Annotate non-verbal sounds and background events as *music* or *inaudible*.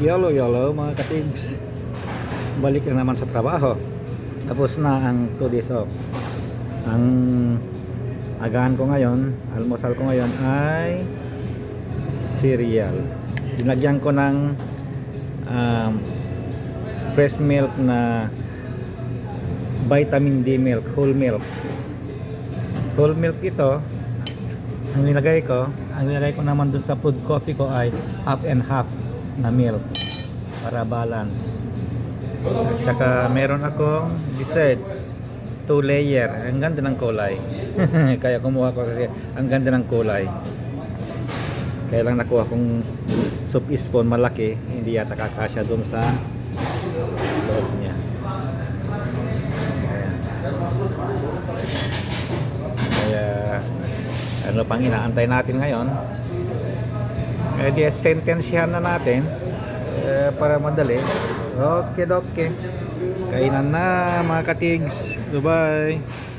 Yolo yolo mga katigs. Balik na naman sa trabaho. Tapos na ang 2 days off. Ang agahan ko ngayon, almusal ko ngayon ay cereal. Dinagyan ko ng um, fresh milk na vitamin D milk, whole milk. Whole milk ito, ang nilagay ko, ang nilagay ko naman dun sa food coffee ko ay half and half na milk para balance. At saka meron akong dessert, two layer. Ang ganda ng kulay. *laughs* Kaya kumuha ko kasi ang ganda ng kulay. Kaya lang nakuha kong soup spoon malaki, hindi yata kakasya doon sa loob niya. Kaya ano pang inaantay natin ngayon? Eh di sentensyahan na natin eh, para madali. Okay, okay. Kainan na mga katigs. Bye-bye.